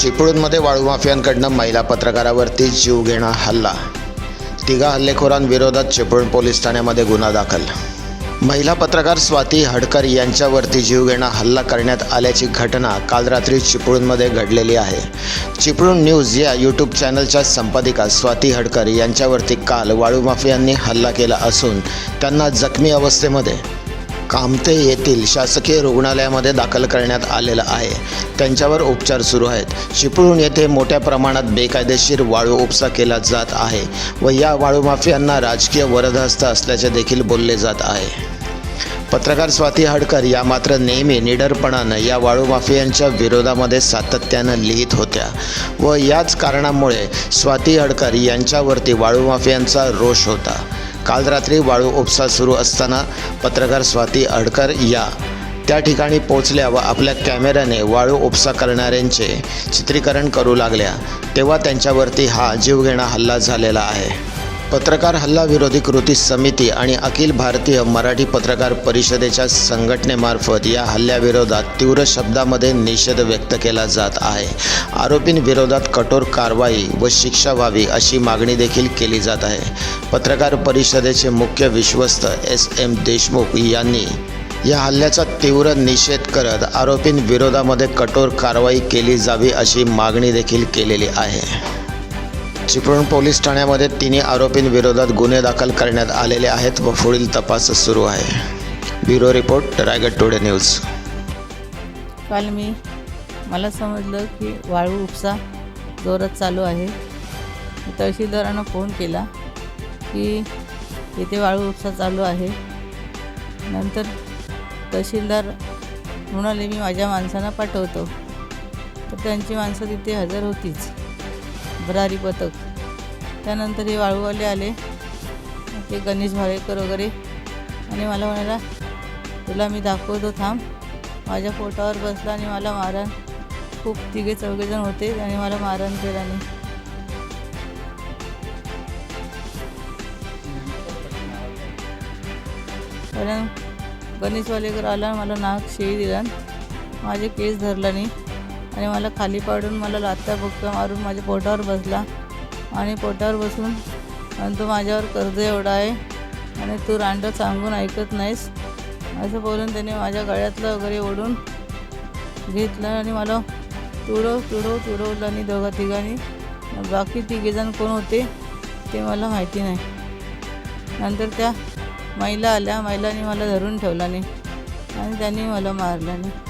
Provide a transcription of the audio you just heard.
चिपळूणमध्ये वाळू माफियांकडनं महिला पत्रकारावरती जीवघेणा हल्ला. तिघा हल्लेखोरांविरोधात चिपळूण पोलीस ठाण्यामध्ये गुन्हा दाखल. महिला पत्रकार स्वाती हडकर यांच्यावरती जीवघेणा हल्ला करण्यात आल्याची घटना काल रात्री चिपळूणमध्ये घडलेली आहे. चिपळूण न्यूज या यूट्यूब चॅनलच्या संपादिका स्वाती हडकर यांच्यावरती काल वाळू माफियांनी हल्ला केला असून त्यांना जखमी अवस्थेमध्ये कामते येथील शासकीय रुग्णालयामध्ये दाखल करण्यात आलेलं आहे. त्यांच्यावर उपचार सुरू आहेत. चिपळूण येथे मोठ्या प्रमाणात बेकायदेशीर वाळू उपसा केला जात आहे व या वाळू माफियांना राजकीय वरदहस्त असल्याचे देखील बोलले जात आहे. पत्रकार स्वाती हडकर या मात्र नेहमी निडरपणानं या वाळू माफियांच्या विरोधामध्ये सातत्यानं लिहित होत्या व याच कारणामुळे स्वाती हडकर यांच्यावरती वाळू माफियांचा रोष होता. काल रात्री वाळू उपसा सुरू असताना पत्रकार स्वाती अडकर या. त्या ठिकाणी पोचल्या व आपल्या कॅमेऱ्याने वाळू उपसा करणाऱ्यांचे चित्रीकरण करू लागल्या. तेव्हा त्यांच्यावरती हा जीवघेणा हल्ला झालेला आहे. पत्रकार हल्ला विरोधी कृती समिती आणि अखिल भारतीय मराठी पत्रकार परिषदेच्या संघटनेमार्फत या हल्ल्याविरोधात तीव्र शब्दामध्ये निषेध व्यक्त केला जात आहे. आरोपींविरोधात कठोर कारवाई व शिक्षा व्हावी अशी मागणी देखील केली जात आहे. पत्रकार परिषदेचे मुख्य विश्वस्त एस एम देशमुख यांनी या हल्ल्याचा तीव्र निषेध करत आरोपींविरोधामध्ये कठोर कारवाई केली जावी अशी मागणी देखील केलेली आहे. चिपळूण पोलीस ठाण्यामध्ये तिन्ही आरोपींविरोधात गुन्हे दाखल करण्यात आलेले आहेत व पुढील तपास सुरू आहे. Bureau report Raigad today news. काल मी मला समजलं की वाळू उपसा जोरात चालू आहे. तहसीलदारानं फोन केला की इथे वाळू उपसा चालू आहे. नंतर तहसीलदार म्हणाले मी माझ्या माणसांना पाठवतो. तर त्यांची माणसं तिथे हजर होतीच. भरारी पथक. त्यानंतर हे वाळूवाले आले. ते गणेश भावेकर वगैरे. आणि मला म्हणाला तुला मी दाखवतो थांब. माझ्या पोटावर बसला आणि मला मारण खूप तिघे चौघेजण होते आणि मला मारण केलं कारण गणेश वालेकर आला मला नाक शेळी दिला. माझे केस धरला नाही. आणि मला खाली पाडून मला लात्या बुक्का मारून माझ्या पोटावर बसला. आणि पोटावर बसून आणि तो माझ्यावर कर्ज एवढा आहे आणि तू रांडं सांगून ऐकत नाहीस. असं बोलून त्याने माझ्या गळ्यातलं वगैरे ओढून घेतलं आणि मला तुडव तुडव तुडवलं आणि दोघा तिघांनी. बाकी तिघेजण कोण होते ते मला माहिती नाही. नंतर त्या महिला आल्या. महिलांनी मला धरून ठेवला नाही आणि त्यांनी मला मारलं नाही